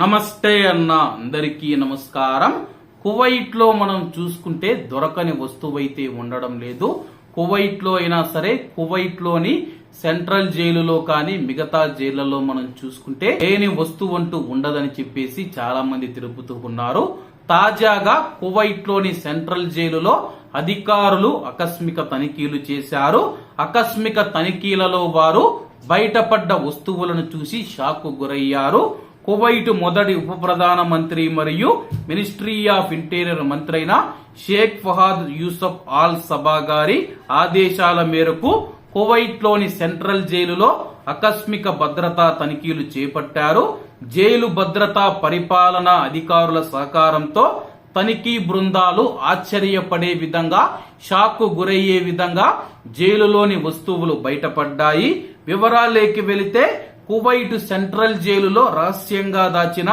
నమస్తే అన్న అందరికీ నమస్కారం. కువైట్లో మనం చూసుకుంటే దొరకని వస్తువు అయితే ఉండడం లేదు. కువైట్లో అయినా సరే కువైట్లోని సెంట్రల్ జైలులో కానీ మిగతా జైళ్ళలో మనం చూసుకుంటే లేని వస్తువు అంటూ ఉండదని చెప్పేసి చాలా మంది తెలుపుతూ ఉన్నారు. తాజాగా కువైట్లోని సెంట్రల్ జైలులో అధికారులు ఆకస్మిక తనిఖీలు చేశారు. ఆకస్మిక తనిఖీలలో వారు బయటపడ్డ వస్తువులను చూసి షాక్ గురయ్యారు. కువైట్ మొదటి ఉప ప్రధాన మంత్రి మరియు మినిస్ట్రీ ఆఫ్ ఇంటీరియర్ మంత్రి అయిన Sheikh Fahad Yousef Al Sabah గారి ఆదేశాల మేరకు కువైట్లోని సెంట్రల్ జైలులో ఆకస్మిక భద్రతా తనిఖీలు చేపట్టారు. జైలు భద్రతా పరిపాలన అధికారుల సహకారంతో తనిఖీ బృందాలు ఆశ్చర్యపడే విధంగా షాక్ గురయ్యే విధంగా జైలులోని వస్తువులు బయటపడ్డాయి. వివరాలేకి వెళితే కువైట్ సెంట్రల్ జైలులో రహస్యంగా దాచిన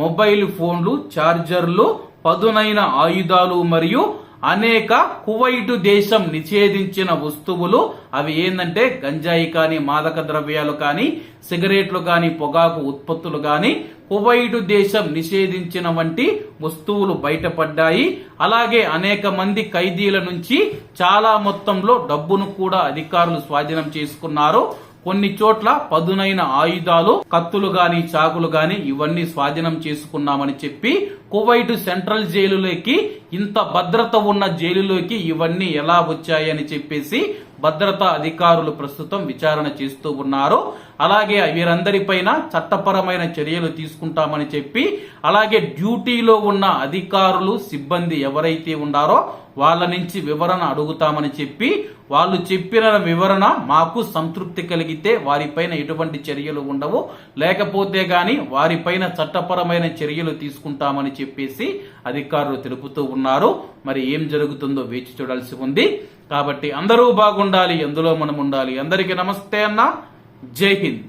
మొబైల్ ఫోన్లు ఛార్జర్లు పదునైన ఆయుధాలు మరియు అనేక కువైటు దేశం నిషేధించిన వస్తువులు. అవి ఏంటంటే గంజాయి కానీ మాదక ద్రవ్యాలు కానీ సిగరెట్లు కానీ పొగాకు ఉత్పత్తులు కానీ కువైటు దేశం నిషేధించిన వంటి వస్తువులు బయటపడ్డాయి. అలాగే అనేక మంది ఖైదీల నుంచి చాలా మొత్తంలో డబ్బును కూడా అధికారులు స్వాధీనం చేసుకున్నారు. కొన్ని చోట్ల పదునైన ఆయుధాలు కత్తులు గాని చాకులు గాని ఇవన్నీ స్వాధీనం చేసుకున్నామని చెప్పి కువైట్ సెంట్రల్ జైలులోకి ఇంత భద్రత ఉన్న జైలులోకి ఇవన్నీ ఎలా వచ్చాయని చెప్పేసి భద్రతా అధికారులు ప్రస్తుతం విచారణ చేస్తూ ఉన్నారు. అలాగే వీరందరిపైన చట్టపరమైన చర్యలు తీసుకుంటామని చెప్పి అలాగే డ్యూటీలో ఉన్న అధికారులు సిబ్బంది ఎవరైతే ఉన్నారో వాళ్ళ నుంచి వివరణ అడుగుతామని చెప్పి వాళ్ళు చెప్పిన వివరణ మాకు సంతృప్తి కలిగితే వారిపైన ఎటువంటి చర్యలు ఉండవు. లేకపోతే గాని వారిపైన చట్టపరమైన చర్యలు తీసుకుంటామని చెప్పేసి అధికారులు తెలుపుతూ ఉన్నారు. మరి ఏం జరుగుతుందో వేచి చూడాల్సి ఉంది. కాబట్టి అందరూ బాగుండాలి ఎందులో మనం ఉండాలి అందరికీ నమస్తే అన్న. జై హింద్.